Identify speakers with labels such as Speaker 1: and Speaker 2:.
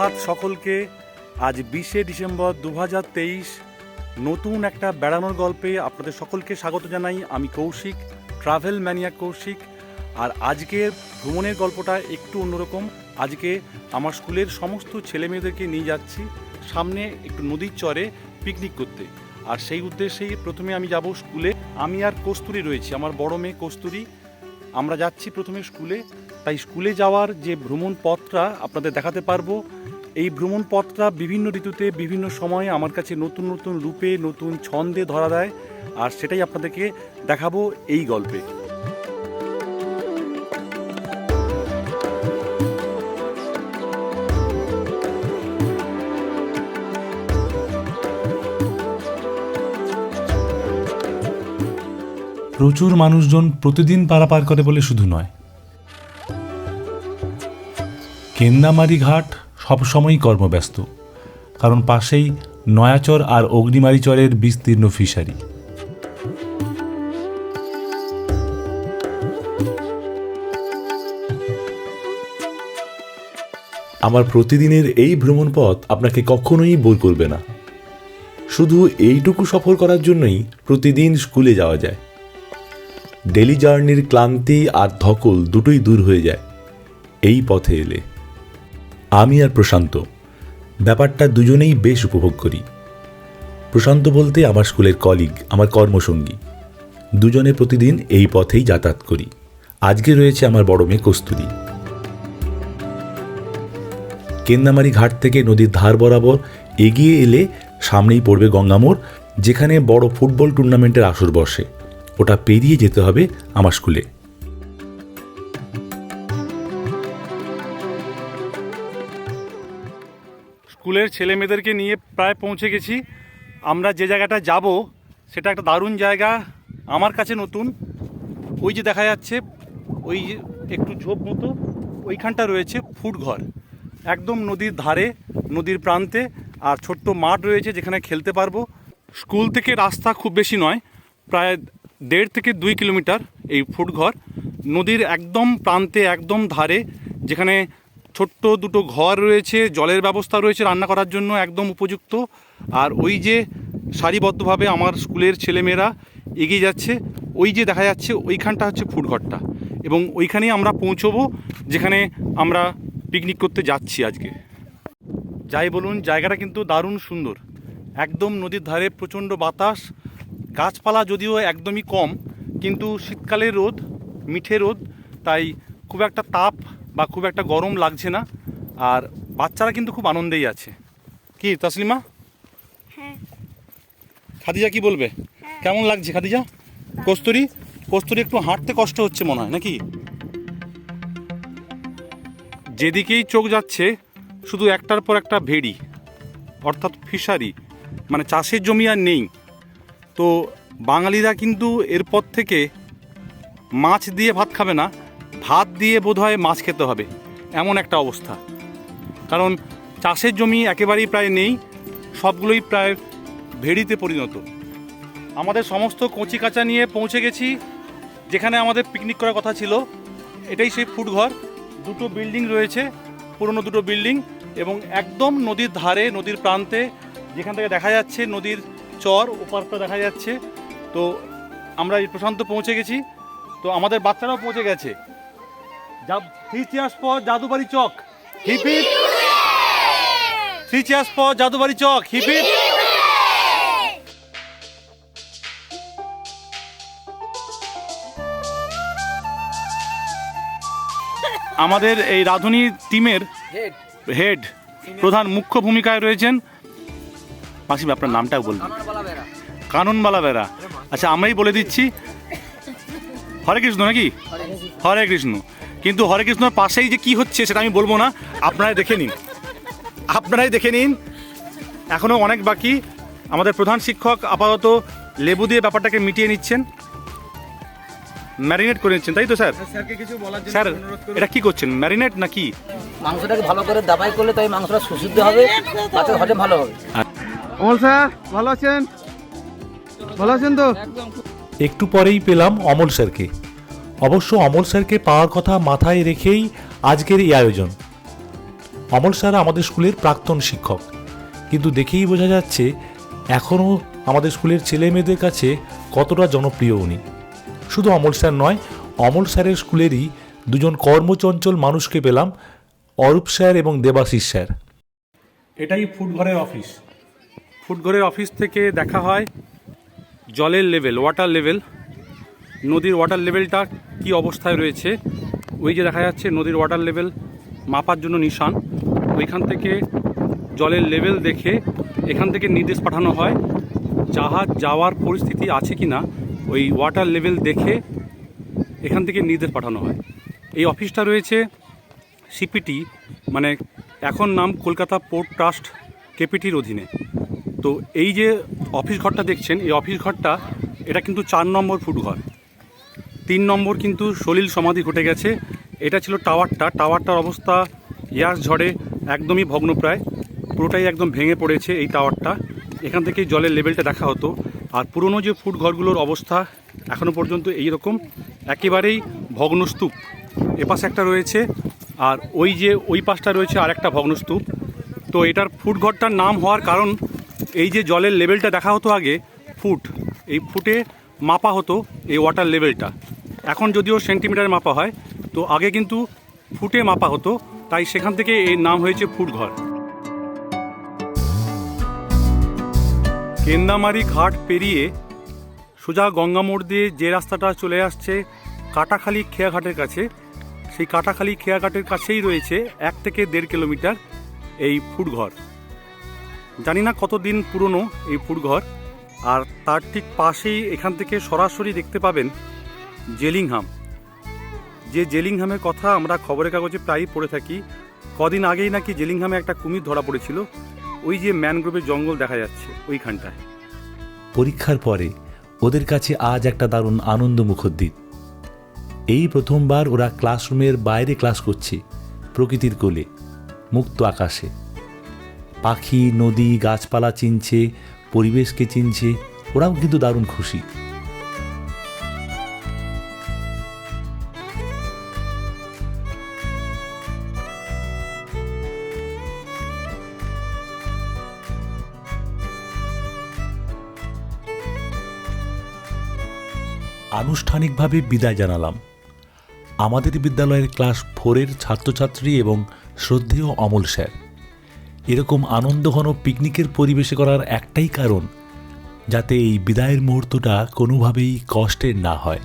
Speaker 1: সুপ্রভাত সকলকে। আজ বিশে ডিসেম্বর দু হাজার তেইশ, নতুন একটা বেড়ানোর গল্পে আপনাদের সকলকে স্বাগত জানাই। আমি কৌশিক, ট্রাভেল ম্যানিয়া কৌশিক। আর আজকের ভ্রমণের গল্পটা একটু অন্যরকম। আজকে আমার স্কুলের সমস্ত ছেলে মেয়েদেরকে নিয়ে যাচ্ছি সামনে একটু নদীর চরে পিকনিক করতে। আর সেই উদ্দেশ্যেই প্রথমে আমি যাব স্কুলে। আমি আর কস্তুরি রয়েছি, আমার বড় মেয়ে কস্তুরি। আমরা যাচ্ছি প্রথমে স্কুলে। তাই স্কুলে যাওয়ার যে ভ্রমণ পথটা আপনাদের দেখাতে পারব। এই ভ্রমণ পথটা বিভিন্ন ঋতুতে, বিভিন্ন সময়ে আমার কাছে নতুন নতুন রূপে, নতুন ছন্দে ধরা দেয়। আর সেটাই আপনাদেরকে দেখাবো এই গল্পে।
Speaker 2: প্রচুর মানুষজন প্রতিদিন পারাপার করে বলে শুধু নয় কেন্দামারি ঘাট সবসময়ই কর্মব্যস্ত, কারণ পাশেই নয়াচর আর অগ্নিমারিচরের বিস্তীর্ণ ফিশারি। আমার প্রতিদিনের এই ভ্রমণ পথ আপনাকে কখনোই বোর করবে না। শুধু এইটুকু সফর করার জন্যই প্রতিদিন স্কুলে যাওয়া যায়। ডেলি জার্নির ক্লান্তি আর ধকল দুটোই দূর হয়ে যায়। এই পথে এলে আমি আর প্রশান্ত। ব্যাপারটা দুজনেই বেশ উপভোগ করি। প্রশান্ত বলতে আমার স্কুলের কলিগ আমার কর্মসঙ্গী। দুজনে প্রতিদিন এই পথেই যাতায়াত করি। আজকে রয়েছে আমার বড় মেয়ে কস্তুরী। কেন্দামারি ঘাট থেকে নদীর ধার বরাবর এগিয়ে এলে সামনেই পড়বে গঙ্গামোড়, যেখানে বড় ফুটবল টুর্নামেন্টের আসর বসে। ওটা পেরিয়ে যেতে হবে আমার স্কুলে।
Speaker 1: স্কুলের ছেলে মেয়েদেরকে নিয়ে প্রায় পৌঁছে গেছি। আমরা যে জায়গাটা যাব, সেটা একটা দারুণ জায়গা, আমার কাছে নতুন। ওই যে দেখা যাচ্ছে, ওই যে একটু ঝোপ মতো, ওইখানটা রয়েছে ফুটঘর একদম নদীর ধারে, নদীর প্রান্তে, আর ছোট্ট মাঠ রয়েছে যেখানে খেলতে পারব। স্কুল থেকে রাস্তা খুব বেশি নয়, প্রায় দেড় থেকে দুই কিলোমিটার এই ফুটঘর নদীর একদম প্রান্তে, একদম ধারে, যেখানে ছোট্ট দুটো ঘর রয়েছে, জলের ব্যবস্থা রয়েছে রান্না করার জন্য একদম উপযুক্ত। আর ওই যে সারিবদ্ধভাবে আমার স্কুলের ছেলেমেয়েরা এগিয়ে যাচ্ছে, ওই যে দেখা যাচ্ছে ওইখানটা হচ্ছে ফুটঘরটা এবং ওইখানেই আমরা পৌঁছবো, যেখানে আমরা পিকনিক করতে যাচ্ছি আজকে। যাই বলুন, জায়গাটা কিন্তু দারুণ সুন্দর। একদম নদীর ধারে প্রচণ্ড বাতাস। গাছপালা যদিও একদমই কম, কিন্তু শীতকালের রোদ, মিঠে রোদ, তাই খুব একটা তাপ বা খুব একটা গরম লাগছে না আর বাচ্চারা কিন্তু খুব আনন্দেই আছে। কি তাসলিমা?
Speaker 3: হ্যাঁ।
Speaker 1: খাদিজা কি বলবে?
Speaker 3: হ্যাঁ।
Speaker 1: কেমন লাগছে খাদিজা? কস্তুরি? কস্তুরি একটু হাঁটতে কষ্ট হচ্ছে মনে হয় নাকি? যেদিকেই চোখ যাচ্ছে শুধু একটার পর একটা ভেড়ি অর্থাৎ ফিশারি মানে চাষের জমি আর নেই। তো বাঙালিরা কিন্তু এরপর থেকে মাছ দিয়ে ভাত খাবে না ভাত দিয়ে বোধহয় মাছ খেতে হবে, এমন একটা অবস্থা। কারণ চাষের জমি একেবারেই প্রায় নেই, সবগুলোই প্রায় ভেড়িতে পরিণত। আমাদের সমস্ত কচি কাঁচা নিয়ে পৌঁছে গেছি, যেখানে আমাদের পিকনিক করার কথা ছিল। এটাই সেই ফুটঘর দুটো বিল্ডিং রয়েছে, পুরনো দুটো বিল্ডিং এবং একদম নদীর ধারে, নদীর প্রান্তে, যেখান থেকে দেখা যাচ্ছে নদীর চর, ওপারটা দেখা যাচ্ছে। তো আমরা প্রশান্ত পৌঁছে গেছি। তো আমাদের বাচ্চারাও পৌঁছে গেছে। Three cheers for Jadubari Chak. Hip hip. Three cheers for Jadubari Chak. Hip hip. আমাদের এই রাধুনী টিমের
Speaker 4: হেড।
Speaker 1: প্রধান মুখ্য ভূমিকায় রয়েছেন। মাসিম আপনার নামটাও বলবেন। কাননবালা বেড়া আচ্ছা আমরাই বলে দিচ্ছি। হরে কৃষ্ণ নাকি? হরে কৃষ্ণ। কিন্তু হরে কৃষ্ণর পাশেই যে কি হচ্ছে সেটা আমি বলব না। আপনারাই দেখে নিন। আপনারাই দেখে নিন। এখনও অনেক বাকি। আমাদের প্রধান শিক্ষক আপাতত লেবু দিয়ে ব্যাপারটাকে মিটিয়ে নিচ্ছেন। ম্যারিনেট করে নিচ্ছেন তাই তো স্যার?
Speaker 5: স্যারকে কিছু বলার জন্য
Speaker 1: স্যার এটা কি করছেন ম্যারিনেট না কি?
Speaker 4: মাংসটাকে ভালো করে দাবাই করলে তাই মাংসটা সুসিদ্ধ হবে তাতে হজম ভালো হবে।
Speaker 5: অমল স্যার ভালো আছেন? ভালো আছেন তো?
Speaker 2: একটু পরেই পেলাম অমল স্যারকে। অবশ্য অমল স্যারকে পাওয়ার কথা মাথায় রেখেই আজকের এই আয়োজন। অমল স্যার আমাদের স্কুলের প্রাক্তন শিক্ষক। কিন্তু দেখেই বোঝা যাচ্ছে এখনও আমাদের স্কুলের ছেলে মেয়েদের কাছে কতটা জনপ্রিয় উনি। শুধু অমল স্যার নয়, অমল স্যারের স্কুলেরই দুজন কর্মচঞ্চল মানুষকে পেলাম, অরূপ স্যার এবং দেবাশিস স্যার।
Speaker 1: এটাই ফুটঘরের অফিস। ফুটঘরের অফিস থেকে দেখা হয় জলের লেভেল ওয়াটার লেভেল নদীর ওয়াটার লেভেলটা কি অবস্থায় রয়েছে? ওই যে দেখা যাচ্ছে নদীর ওয়াটার লেভেল মাপার জন্য নিশান। ওইখান থেকে জলের লেভেল দেখে এখান থেকে নির্দেশ পাঠানো হয়, জাহাজ যাওয়ার পরিস্থিতি আছে কি না ওই ওয়াটার লেভেল দেখে এখান থেকে নির্দেশ পাঠানো হয়। এই অফিসটা রয়েছে সিপিটি মানে এখন নাম কলকাতা পোর্ট ট্রাস্ট কেপিটির অধীনে। তো এই যে অফিস ঘরটা দেখছেন, এই অফিস ঘরটা, এটা কিন্তু চার নম্বর ফুট ঘর তিন নম্বর কিন্তু সলিল সমাধি ঘটে গেছে। এটা ছিল টাওয়ারটা। টাওয়ারটার অবস্থা ইয়াস ঝড়ে একদমই ভগ্নপ্রায়। পুরোটাই একদম ভেঙে পড়েছে এই টাওয়ারটা। এখান থেকে জলের লেভেলটা দেখা হতো। আর পুরনো যে ফুট ঘরগুলোর অবস্থা এখনও পর্যন্ত এই রকম। একেবারেই ভগ্নস্তূপ। এপাশে একটা রয়েছে আর ওই যে ওই পাশটা রয়েছে আর একটা ভগ্নস্তূপ। তো এটার ফুট ঘরটার নাম হওয়ার কারণ এই যে জলের লেভেলটা দেখা হতো আগে, ফুট। এই ফুটে মাপা হতো এই ওয়াটার লেভেলটা। এখন যদিও সেন্টিমিটারে মাপা হয়, তো আগে কিন্তু ফুটে মাপা হতো, তাই সেখান থেকে এর নাম হয়েছে ফুটঘর। কেন্দামারি ঘাট পেরিয়ে সোজা গঙ্গা মোড় দিয়ে যে রাস্তাটা চলে আসছে কাটাখালি খেয়াঘাটের কাছে, সেই কাটাখালি খেয়াঘাটের কাছেই রয়েছে এক থেকে দেড় কিলোমিটার এই ফুটঘর। জানি না কতদিন পুরনো এই ফুটঘর, আর তার ঠিক পাশেই এখান থেকে সরাসরি দেখতে পাবেন জেলিংহাম। যে জেলিংহামের কথা আমরা খবরের কাগজে প্রায়ই পড়ে থাকি, কদিন আগেই নাকি জেলিংহামে একটা কুমির ধরা পড়েছিল, ওই যে ম্যানগ্রোভের জঙ্গল দেখা যাচ্ছে ওইখানটায়।
Speaker 2: পরীক্ষার পরে ওদের কাছে আজ একটা দারুণ আনন্দ মুখোদ্দিত এই প্রথমবার ওরা ক্লাসরুমের বাইরে ক্লাস করছে, প্রকৃতির কোলে, মুক্ত আকাশে। পাখি, নদী, গাছপালা চিনছে, পরিবেশকে চিনছে, ওরাও কিন্তু দারুণ খুশি। আনুষ্ঠানিকভাবে বিদায় জানালাম। আমাদের বিদ্যালয়ের ক্লাস ফোরের ছাত্রছাত্রী এবং শ্রদ্ধেয় অমল স্যার। এরকম আনন্দঘন পিকনিকের পরিবেশে করার একটাই কারণ, যাতে এই বিদায়ের মুহূর্তটা কোনোভাবেই কষ্টের না হয়।